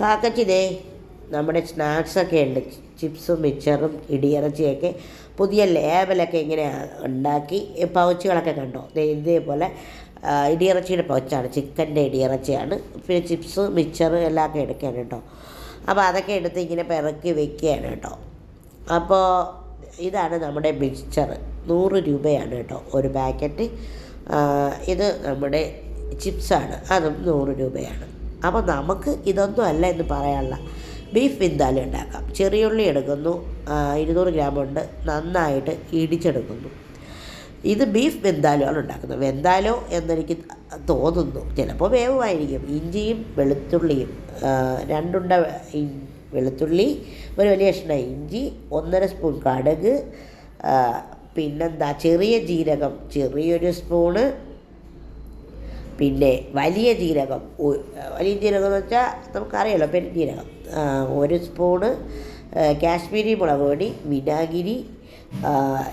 കാക്കച്ചിതേ നമ്മുടെ സ്നാക്സൊക്കെ ഉണ്ട്. ചിപ്സും മിച്ചറും ഇടിയിറച്ചിയൊക്കെ പുതിയ ലേബലൊക്കെ ഇങ്ങനെ ഉണ്ടാക്കി പൗച്ചുകളൊക്കെ കണ്ടോ? ഇതേപോലെ ഇടിയിറച്ചിയുടെ പൗച്ചാണ്. ചിക്കന്റെ ഇടിയിറച്ചിയാണ്. പിന്നെ ചിപ്സ് മിച്ചർ എല്ലാം ഒക്കെ എടുക്കുകയാണ് കേട്ടോ. അപ്പോൾ അതൊക്കെ എടുത്ത് ഇങ്ങനെ പിറക്കി വെക്കുകയാണ് കേട്ടോ. അപ്പോൾ ഇതാണ് നമ്മുടെ മിക്സ്ചർ നൂറ് രൂപയാണ് കേട്ടോ ഒരു പാക്കറ്റ്. ഇത് നമ്മുടെ ചിപ്സാണ്. അതും നൂറ് രൂപയാണ്. അപ്പോൾ നമുക്ക് ഇതൊന്നും അല്ല എന്ന് പറയാനുള്ള ബീഫ് വിന്താലി ഉണ്ടാക്കാം. ചെറിയുള്ളി എടുക്കുന്നു. ഇരുന്നൂറ് ഗ്രാം ഉണ്ട്. നന്നായിട്ട് ഇടിച്ചെടുക്കുന്നു. ഇത് ബീഫ് വെന്താലുമാണ് ഉണ്ടാക്കുന്നത്. വെന്താലോ എന്നെനിക്ക് തോന്നുന്നു. ചിലപ്പോൾ വേവുമായിരിക്കും. ഇഞ്ചിയും വെളുത്തുള്ളിയും രണ്ടുണ്ട വെളുത്തുള്ളി ഒരു വലിയ കഷ്ണ ഇഞ്ചി ഒന്നര സ്പൂൺ കടുക് പിന്നെന്താ? ചെറിയ ജീരകം ചെറിയൊരു സ്പൂണ് പിന്നെ വലിയ ജീരകം വലിയ ജീരകം എന്ന് വെച്ചാൽ നമുക്കറിയാലോ പെരുംജീരകം ഒരു സ്പൂണ് കാശ്മീരി മുളക് പൊടി വിനാഗിരി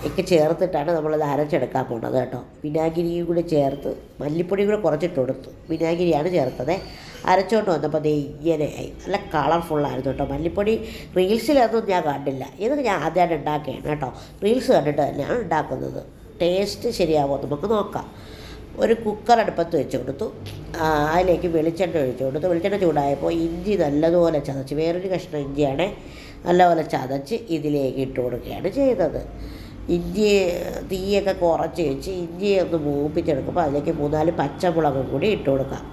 ഒക്കെ ചേർത്തിട്ടാണ് നമ്മളത് അരച്ചെടുക്കാൻ പോകുന്നത് കേട്ടോ. വിനാഗിരിയും കൂടി ചേർത്ത് മല്ലിപ്പൊടിയും കൂടെ കുറച്ചിട്ട് കൊടുത്തു. വിനാഗിരിയാണ് ചേർത്തത്. അരച്ചോണ്ട് വന്നപ്പോൾ അത് ഇങ്ങനെ ആയി. നല്ല കളർഫുള്ളായിരുന്നു കേട്ടോ. മല്ലിപ്പൊടി റീൽസിലൊന്നും ഞാൻ കണ്ടില്ല. ഇത് ഞാൻ ആദ്യമായിട്ട് ഉണ്ടാക്കുകയാണ് കേട്ടോ. റീൽസ് കണ്ടിട്ട് തന്നെയാണ് ഉണ്ടാക്കുന്നത്. ടേസ്റ്റ് ശരിയാവുമോ നമുക്ക് നോക്കാം. ഒരു കുക്കർ അടുപ്പത്ത് വെച്ച് കൊടുത്തു. അതിലേക്ക് വെളിച്ചെണ്ണ ഒഴിച്ചു കൊടുത്തു. വെളിച്ചെണ്ണ ചൂടായപ്പോൾ ഇഞ്ചി നല്ലതുപോലെ ചതച്ച് വേറൊരു കഷ്ണം ഇഞ്ചിയാണ് നല്ലപോലെ ചതച്ച് ഇതിലേക്ക് ഇട്ട് കൊടുക്കുകയാണ് ചെയ്തത്. ഇഞ്ചി തീയൊക്കെ കുറച്ച് വെച്ച് ഇഞ്ചി ഒന്ന് മൂപ്പിച്ചെടുക്കുമ്പോൾ അതിലേക്ക് മൂന്നാൽ പച്ചമുളകും കൂടി ഇട്ട് കൊടുക്കാം.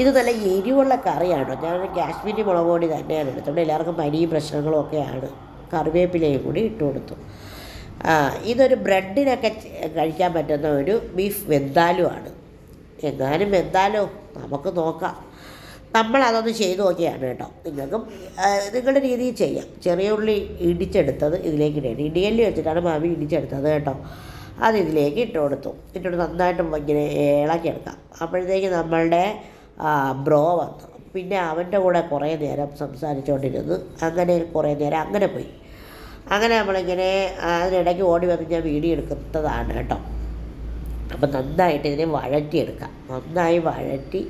ഇത് നല്ല എരിവുള്ള കറിയാണ്. ഞാൻ കാശ്മീരി മുളക് പൊടി തന്നെയാണ് എടുത്തോണ്ട് എല്ലാവർക്കും പനിയും പ്രശ്നങ്ങളും ഒക്കെയാണ്. കറിവേപ്പിലയും കൂടി ഇട്ട് കൊടുത്തു. ഇതൊരു ബ്രെഡിനൊക്കെ കഴിക്കാൻ പറ്റുന്ന ഒരു ബീഫ് വെന്താലുമാണ് എങ്ങാനും വെന്താലോ? നമുക്ക് നോക്കാം. നമ്മളതൊന്ന് ചെയ്ത് നോക്കിയാണ് കേട്ടോ. നിങ്ങൾക്കും നിങ്ങളുടെ രീതിയിൽ ചെയ്യാം. ചെറിയ ഉള്ളി ഇടിച്ചെടുത്തത് ഇതിലേക്ക് ഇടണം ഇടിയല്ലി വെച്ചിട്ടാണ് മാവി ഇടിച്ചെടുത്തത് കേട്ടോ. അത് ഇതിലേക്ക് ഇട്ട് കൊടുത്തു. ഇട്ടിട്ട് നന്നായിട്ട് ഇങ്ങനെ ഇളക്കിയെടുക്കാം അപ്പോഴത്തേക്ക് നമ്മളുടെ ബ്രോ വന്നു. പിന്നെ അവന്റെ കൂടെ കുറേ നേരം സംസാരിച്ചുകൊണ്ടിരുന്നു അങ്ങനെ കുറേ നേരം അങ്ങനെ പോയി. അങ്ങനെ നമ്മളിങ്ങനെ അതിനിടയ്ക്ക് ഓടി വന്ന് ഞാൻ വീഡിയോ എടുക്കുന്നതാണ് കേട്ടോ. അപ്പം നന്നായിട്ട് ഇതിനെ വഴറ്റിയെടുക്കാം. നന്നായി വഴറ്റി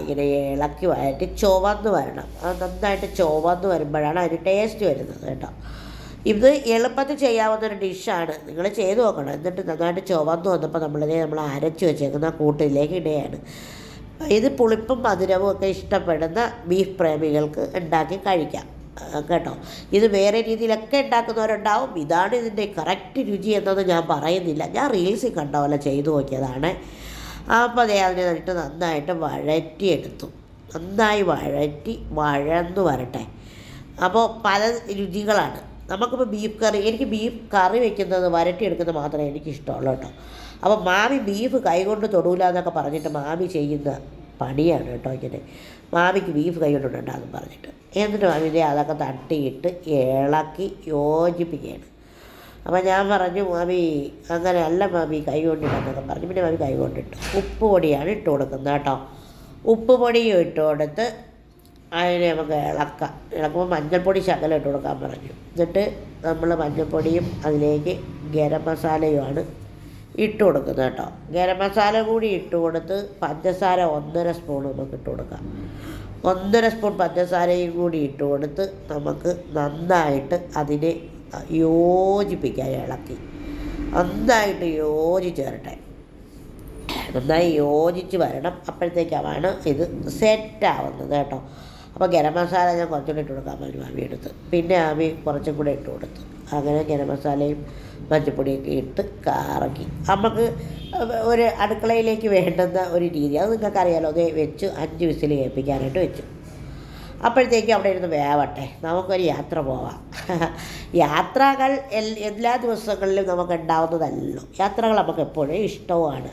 ഇങ്ങനെ ഇളക്കി വഴറ്റി ചുവന്ന് വരണം. അത് നന്നായിട്ട് ചുവന്ന് വരുമ്പോഴാണ് അതിന് ടേസ്റ്റ് വരുന്നത് കേട്ടോ. ഇത് എളുപ്പത്തിൽ ചെയ്യാവുന്ന ഒരു ഡിഷാണ്. നിങ്ങൾ ചെയ്ത് നോക്കണം. എന്നിട്ട് നന്നായിട്ട് ചുവന്ന് വന്നപ്പോൾ നമ്മളിതിനെ നമ്മൾ അരച്ച് വെച്ചേക്കുന്ന കൂട്ടിലേക്ക് ഇടുകയാണ്. ഇത് പുളിപ്പും മധുരവും ഒക്കെ ഇഷ്ടപ്പെടുന്ന ബീഫ് പ്രേമികൾക്ക് ഉണ്ടാക്കി കഴിക്കാം. കേട്ടോ. ഇത് വേറെ രീതിയിലൊക്കെ ഉണ്ടാക്കുന്നവരുണ്ടാവും. ഇതാണ് ഇതിന്റെ കറക്റ്റ് രുചി എന്നത് ഞാൻ പറയുന്നില്ല. ഞാൻ റീൽസിൽ കണ്ട പോലെ ചെയ്തു നോക്കിയതാണ്. അപ്പോൾ അതേ അതിനെ നന്നിട്ട് നന്നായിട്ട് വഴറ്റിയെടുത്തു. നന്നായി വഴറ്റി വഴന്നു വരട്ടെ. അപ്പോൾ പല രുചികളാണ്. നമുക്കിപ്പോൾ ബീഫ് കറി എനിക്ക് ബീഫ് കറി വെക്കുന്നത് വരട്ടിയെടുക്കുന്നത് മാത്രമേ എനിക്കിഷ്ടമുള്ളൂ കേട്ടോ. അപ്പോൾ മാമി ബീഫ് കൈകൊണ്ട് തൊടൂല എന്നൊക്കെ പറഞ്ഞിട്ട് മാമി ചെയ്യുന്ന പണിയാണ് കേട്ടോ ഇങ്ങനെ. മാമിക്ക് ബീഫ് കൈ ഉണ്ടാകും പറഞ്ഞിട്ട്. എന്നിട്ട് മാമി ദേ അതൊക്കെ തട്ടിയിട്ട് ഇളക്കി യോജിപ്പിക്കുകയാണ്. അപ്പോൾ ഞാൻ പറഞ്ഞു മാമി അങ്ങനെ അല്ല മാമി കൈ കൊണ്ടിട്ടെന്നൊക്കെ പറഞ്ഞു. പിന്നെ മാമി കൈ ഉപ്പ് പൊടിയാണ് ഇട്ട് കൊടുക്കുന്നത് കേട്ടോ. ഉപ്പ് പൊടിയും ഇട്ട് കൊടുത്ത് അതിനെ നമുക്ക് ഇളക്കാം. ഇളക്കുമ്പോൾ മഞ്ഞൾപ്പൊടി ശകലം ഇട്ട് കൊടുക്കാൻ പറഞ്ഞു. എന്നിട്ട് നമ്മൾ മഞ്ഞൾപ്പൊടിയും അതിലേക്ക് ഗരം മസാലയുമാണ് ഇട്ട് കൊടുക്കുന്നത് കേട്ടോ. ഗരം മസാല കൂടി ഇട്ട് കൊടുത്ത് പഞ്ചസാര ഒന്നര സ്പൂൺ നമുക്ക് ഇട്ട് കൊടുക്കാം. ഒന്നര സ്പൂൺ പഞ്ചസാരയും കൂടി ഇട്ട് കൊടുത്ത് നമുക്ക് നന്നായിട്ട് അതിനെ യോജിപ്പിക്കാൻ ഇളക്കി. നന്നായിട്ട് യോജിച്ച് വരട്ടെ നന്നായി യോജിച്ച് വരണം. അപ്പോഴത്തേക്കാണ് ഇത് സെറ്റാവുന്നത് കേട്ടോ. അപ്പോൾ ഗരം മസാല ഞാൻ കുറച്ചുകൂടി ഇട്ട് കൊടുക്കാൻ പറഞ്ഞു ആവി എടുത്ത് പിന്നെ ആവി കുറച്ചും കൂടെ ഇട്ട് കൊടുത്തു. അങ്ങനെ ഗരം മസാലയും മഞ്ഞപ്പൊടിയൊക്കെ ഇട്ട് കറക്കി. നമുക്ക് ഒരു അടുക്കളയിലേക്ക് വേണ്ടുന്ന ഒരു രീതി അത് നിങ്ങൾക്കറിയാലോ അത് വെച്ച് അഞ്ച് വിസിൽ കേൾപ്പിക്കാനായിട്ട് വെച്ചു. അപ്പോഴത്തേക്കും അവിടെ ഇരുന്ന് വേവട്ടെ നമുക്കൊരു യാത്ര പോവാം. യാത്രകൾ എല്ലാ ദിവസങ്ങളിലും നമുക്ക് ഉണ്ടാവുന്നതല്ലോ യാത്രകൾ നമുക്ക് എപ്പോഴും ഇഷ്ടവുമാണ്.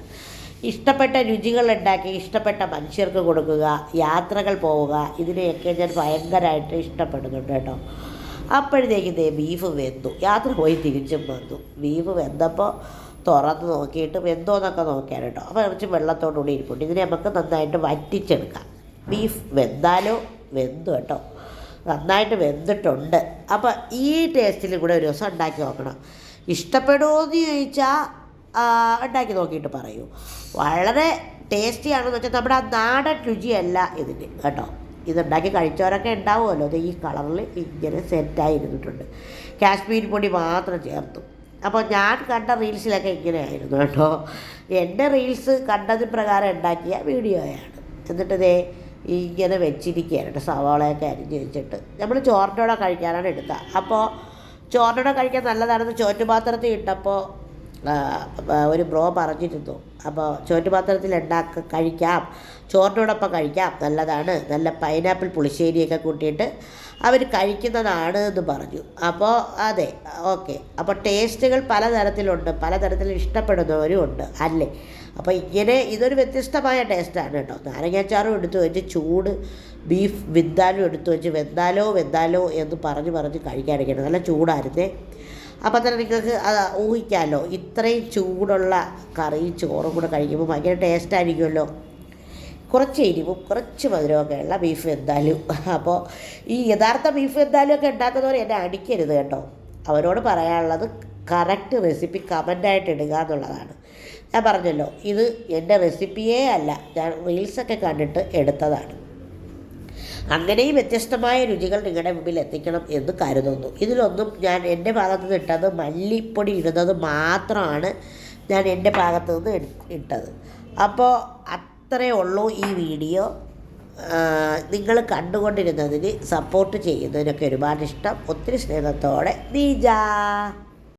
ഇഷ്ടപ്പെട്ട രുചികൾ ഉണ്ടാക്കി ഇഷ്ടപ്പെട്ട മനുഷ്യർക്ക് കൊടുക്കുക യാത്രകൾ പോവുക ഇതിനെയൊക്കെ ഞാൻ ഭയങ്കരമായിട്ട് ഇഷ്ടപ്പെടുന്നുണ്ട് കേട്ടോ. അപ്പോഴത്തേക്ക് ദേ ബീഫ് വെന്തു യാത്ര പോയി തിരിച്ചും വന്നു. ബീഫ് വെന്തപ്പോൾ തുറന്ന് നോക്കിയിട്ട് വെന്തോന്നൊക്കെ നോക്കിയാൽ കേട്ടോ അപ്പോൾ കുറച്ച് വെള്ളത്തോടുകൂടി ഇരിപ്പുണ്ട്. ഇതിനെ നമുക്ക് നന്നായിട്ട് വറ്റിച്ചെടുക്കാം. ബീഫ് വെന്താലോ വെന്തു കേട്ടോ. നന്നായിട്ട് വെന്തിട്ടുണ്ട്. അപ്പോൾ ഈ ടേസ്റ്റിൽ കൂടെ ഒരു ദിവസം ഉണ്ടാക്കി നോക്കണം. ഇഷ്ടപ്പെടുമോ എന്ന് ചോദിച്ചാൽ ഉണ്ടാക്കി നോക്കിയിട്ട് പറയൂ. വളരെ ടേസ്റ്റിയാണെന്ന് വെച്ചാൽ നമ്മുടെ ആ നാടൻ രുചിയല്ല ഇതിന്. കേട്ടോ. ഇതുണ്ടാക്കി കഴിച്ചവരൊക്കെ ഉണ്ടാവുമല്ലോ. അത് ഈ കളറിൽ ഇങ്ങനെ സെറ്റായിരുന്നിട്ടുണ്ട് കാശ്മീരി പൊടി മാത്രം ചേർത്തു. അപ്പോൾ ഞാൻ കണ്ട റീൽസിലൊക്കെ ഇങ്ങനെയായിരുന്നു കേട്ടോ. എന്റെ റീൽസ് കണ്ടതിന് പ്രകാരം ഉണ്ടാക്കിയ വീഡിയോയാണ്. എന്നിട്ട് ഇങ്ങനെ വെച്ചിരിക്കുകയാണ് കേട്ടോ. സവാളയൊക്കെ അരിഞ്ഞ് വെച്ചിട്ട്. നമ്മൾ ചോറിന്റെ കൂടെ കഴിക്കാനാണ് എടുത്തത് അപ്പോൾ ചോറിന്റെ കൂടെ കഴിക്കാൻ നല്ലതാണെന്ന് ചോറ്റുപാത്രത്തിൽ ഇട്ടപ്പോൾ ഒരു ബ്രോ പറഞ്ഞിരുന്നു. അപ്പോൾ ചോറ്റുപാത്രത്തിൽ ഉണ്ടാക്ക കഴിക്കാം. ചോറിനോടൊപ്പം കഴിക്കാം. നല്ലതാണ്. നല്ല പൈനാപ്പിൾ പുളിശ്ശേരിയൊക്കെ കൂട്ടിയിട്ട് അവർ കഴിക്കുന്നതാണ് എന്ന് പറഞ്ഞു. അപ്പോൾ അതെ ഓക്കെ. അപ്പോൾ ടേസ്റ്റുകൾ പലതരത്തിലുണ്ട്. പലതരത്തിൽ ഇഷ്ടപ്പെടുന്നവരും ഉണ്ട് അല്ലേ? അപ്പോൾ ഇങ്ങനെ ഇതൊരു വ്യത്യസ്തമായ ടേസ്റ്റാണ് കേട്ടോ. നാരങ്ങാച്ചാറും എടുത്തു വെച്ച് ചൂട് ബീഫ് വെന്താലും എടുത്തു വെച്ച് വെന്താലോ വെന്താലോ എന്ന് പറഞ്ഞ് പറഞ്ഞ് കഴിക്കാനിരിക്കണം. നല്ല ചൂടായിരുന്നേ. അപ്പം തന്നെ നിങ്ങൾക്ക് അത് ഊഹിക്കാമല്ലോ ഇത്രയും ചൂടുള്ള കറി ചോറും കൂടെ കഴിക്കുമ്പോൾ ഭയങ്കര ടേസ്റ്റ് ആയിരിക്കുമല്ലോ. കുറച്ച് എരിവും കുറച്ച് മധുരമൊക്കെ ഉള്ള ബീഫ് എന്തായാലും അപ്പോൾ ഈ യഥാർത്ഥ ബീഫ് എന്തായാലും ഒക്കെ ഉണ്ടാക്കുന്നവർ എന്നെ അടിക്കരുത് കേട്ടോ. അവരോട് പറയാനുള്ളത് കറക്റ്റ് റെസിപ്പി കമന്റായിട്ട് ഇടുക എന്നുള്ളതാണ്. ഞാൻ പറഞ്ഞല്ലോ ഇത് എന്റെ റെസിപ്പിയേ അല്ല. ഞാൻ റീൽസൊക്കെ കണ്ടിട്ട് എടുത്തതാണ്. അങ്ങനെയും വ്യത്യസ്തമായ രുചികൾ നിങ്ങളുടെ മുമ്പിൽ എത്തിക്കണം എന്ന് കരുതുന്നു. ഇതിലൊന്നും ഞാൻ എന്റെ ഭാഗത്ത് നിന്ന് ഇട്ടത് മല്ലിപ്പൊടി ഇടുന്നത് മാത്രമാണ് ഞാൻ എന്റെ ഭാഗത്ത് നിന്ന് ഇട്ടത്. അപ്പോൾ അത്രേ ഉള്ളൂ ഈ വീഡിയോ. നിങ്ങൾ കണ്ടുകൊണ്ടിരുന്നതിന് സപ്പോർട്ട് ചെയ്യുന്നതിനൊക്കെ ഒരുപാട് ഇഷ്ടം ഒത്തിരി സ്നേഹത്തോടെ നീജാ.